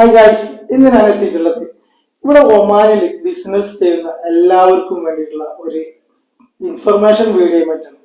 Hi guys ഇന്ന് ഞാൻ എത്തിയിട്ടുള്ളത്. ഇവിടെ ഒമാനിൽ ബിസിനസ് ചെയ്യുന്ന എല്ലാവർക്കും വേണ്ടിയിട്ടുള്ള ഒരു ഇൻഫർമേഷൻ വീഡിയോ പറ്റാണ്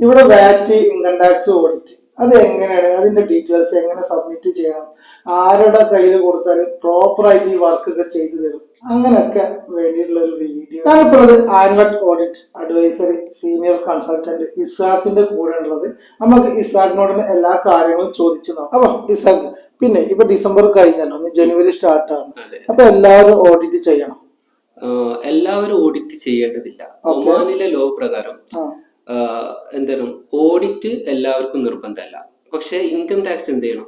ഇവിടെ വാറ്റ് ഇൻകം ടാക്സ് ഓഡിറ്റ് അത് എങ്ങനെയാണ് അതിന്റെ ഡീറ്റെയിൽസ് എങ്ങനെ സബ്മിറ്റ് ചെയ്യണം ആരുടെ കയ്യിൽ കൊടുത്താൽ പ്രോപ്പറായിട്ട് ഈ വർക്ക് ഒക്കെ ചെയ്തു തരും. അങ്ങനെയൊക്കെ വേണ്ടിയിട്ടുള്ള ഒരു വീഡിയോ ഞാനിപ്പോൾ annual audit advisory senior consultant ഇസാഖിന്റെ കൂടെ ഉള്ളത് നമുക്ക് ഇസാഖിനോട് എല്ലാ കാര്യങ്ങളും ചോദിച്ചു നോക്കാം. അപ്പൊ ഇസാഖ് പിന്നെ ഇപ്പൊ ഡിസംബർ കഴിഞ്ഞല്ലോ ജനുവരി സ്റ്റാർട്ട് ആണ്. അപ്പൊ എല്ലാവരും ഓഡിറ്റ് ചെയ്യണം. എല്ലാവരും ഓഡിറ്റ് ചെയ്യേണ്ടതില്ല. ഒമാനിലെ ലോ പ്രകാരം എന്താണ് ഓഡിറ്റ് എല്ലാവർക്കും നിർബന്ധമല്ല. പക്ഷെ ഇൻകം ടാക്സ് എന്ത് ചെയ്യണം?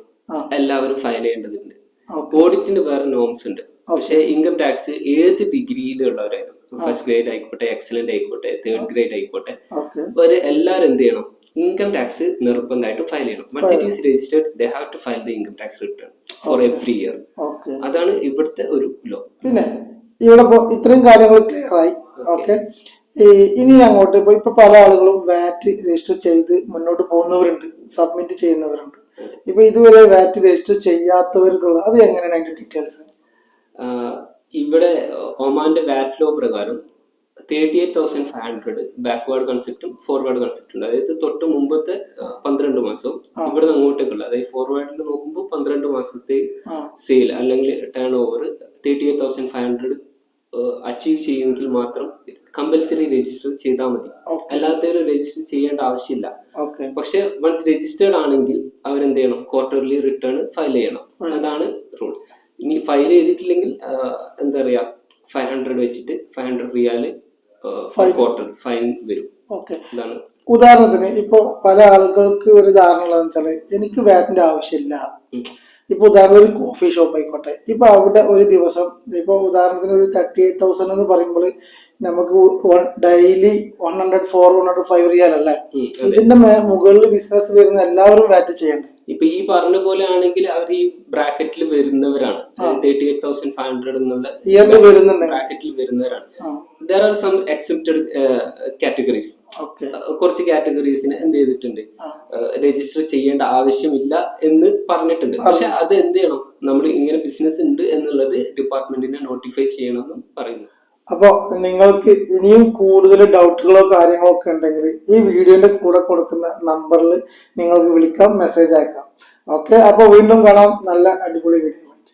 എല്ലാവരും ഫയൽ ചെയ്യേണ്ടതുണ്ട്. ഓഡിറ്റിന്റെ ഓഡിറ്റിന് വേറെ നോംസ് ഉണ്ട്. പക്ഷെ ഇൻകം ടാക്സ് ഏത് ഡിഗ്രിയിലുള്ളവരായാലും ഫസ്റ്റ് ഗ്രേഡ് ആയിക്കോട്ടെ എക്സലന്റ് ആയിക്കോട്ടെ തേർഡ് ഗ്രേഡ് ആയിക്കോട്ടെ അവർ ഒരു എല്ലാവരും എന്ത് ചെയ്യണം? ഇൻകം ടാക്സ് നിർബന്ധമായിട്ട് ഫയൽ ചെയ്യണം once it is registered they have to file the income tax return for every year അതാണ് ഇവിടുത്തെ ഒരു ലോ പിന്നെ ഇവിടെ ഇത്രയും കാര്യങ്ങൾ ക്ലിയർ ആയി. ഓക്കെ ഇനി അങ്ങോട്ട് ഇപ്പൊ ഇപ്പൊ പല ആളുകളും വാറ്റ് രജിസ്റ്റർ ചെയ്ത് മുന്നോട്ട് പോകുന്നവരുണ്ട് സബ്മിറ്റ് ചെയ്യുന്നവരുണ്ട്. ഇപ്പൊ ഇതുവരെ വാറ്റ് രജിസ്റ്റർ ചെയ്യാത്തവർക്കുള്ള അത് എങ്ങനെയാണ് അതിന്റെ ഡീറ്റെയിൽസ് ഇവിടെ ഒമാന്റെ വാറ്റ് ലോ പ്രകാരം thirty eight thousand five hundred backward കൺസെപ്റ്റും forward കൺസെപ്റ്റും അതായത് തൊട്ട് മുമ്പത്തെ പന്ത്രണ്ട് മാസവും ഇവിടെ നിന്ന് അങ്ങോട്ടേക്കുള്ള അതായത് ഫോർവേഡിൽ നോക്കുമ്പോൾ പന്ത്രണ്ട് മാസത്തെ സെയിൽ അല്ലെങ്കിൽ turn over thirty eight thousand five hundred achieve ചെയ്യുമെങ്കിൽ മാത്രം കമ്പൽസറി രജിസ്റ്റർ ചെയ്താൽ മതി. അല്ലാത്തവരും രജിസ്റ്റർ ചെയ്യേണ്ട ആവശ്യമില്ല. പക്ഷെ വൺസ് രജിസ്റ്റേർഡ് ആണെങ്കിൽ അവരെന്ത് ചെയ്യണം ക്വാർട്ടർലി റിട്ടേൺ ഫയൽ ചെയ്യണം അതാണ് റൂൾ ഇനി ഫയൽ ചെയ്തിട്ടില്ലെങ്കിൽ എന്താ പറയാ ഫൈവ് ഹൺഡ്രഡ് വെച്ചിട്ട് ഫൈവ് ഹൺഡ്രഡ് റിയാൽ ഫൈൻ. വരും. ഇതാണ്. ഉദാഹരണത്തിന് ഇപ്പൊ പല ആളുകൾക്ക് ഒരു ധാരണ ഉള്ളതെന്ന് വെച്ചാൽ എനിക്ക് വാറ്റിന്റെ ആവശ്യമില്ല. ഇപ്പൊ ഉദാഹരണം ഒരു കോഫി ഷോപ്പ് ആയിക്കോട്ടെ. ഇപ്പൊ അവിടെ ഒരു ദിവസം ഇപ്പൊ ഉദാഹരണത്തിന് ഒരു തേർട്ടി എയ്റ്റ് തൗസൻഡ് എന്ന് പറയുമ്പോൾ നമുക്ക് daily one hundred four one hundred five riyal അല്ലേ? ഇതിന്റെ മുകളിൽ ബിസിനസ് വരുന്ന എല്ലാവരും വാറ്റ് ചെയ്യണ്ടേ? ഇപ്പൊ ഈ പറഞ്ഞ പോലെ ആണെങ്കിൽ അവർ ഈ ബ്രാക്കറ്റിൽ വരുന്നവരാണ്. Thirty eight thousand five hundred എന്നുള്ള ബ്രാക്കറ്റിൽ വരുന്നവരാണ്. There are some accepted categories കുറച്ച് കാറ്റഗറീസിന് എന്ത് ചെയ്തിട്ടുണ്ട്? രജിസ്റ്റർ ചെയ്യേണ്ട ആവശ്യമില്ല എന്ന് പറഞ്ഞിട്ടുണ്ട്. പക്ഷെ അത് എന്ത് ചെയ്യണം? നമ്മൾ ഇങ്ങനെ ബിസിനസ് ഉണ്ട് എന്നുള്ളത് ഡിപ്പാർട്ട്മെന്റിനെ നോട്ടിഫൈ ചെയ്യണമെന്നും പറയുന്നു. അപ്പൊ നിങ്ങൾക്ക് ഇനിയും കൂടുതൽ ഡൗട്ടുകളോ കാര്യങ്ങളോ ഒക്കെ ഉണ്ടെങ്കിൽ ഈ വീഡിയോന്റെ കൂടെ കൊടുക്കുന്ന നമ്പറിൽ നിങ്ങൾക്ക് വിളിക്കാം മെസ്സേജ് അയക്കാം. ഓക്കെ അപ്പോൾ വീണ്ടും കാണാം. നല്ല അടിപൊളി വീഡിയോ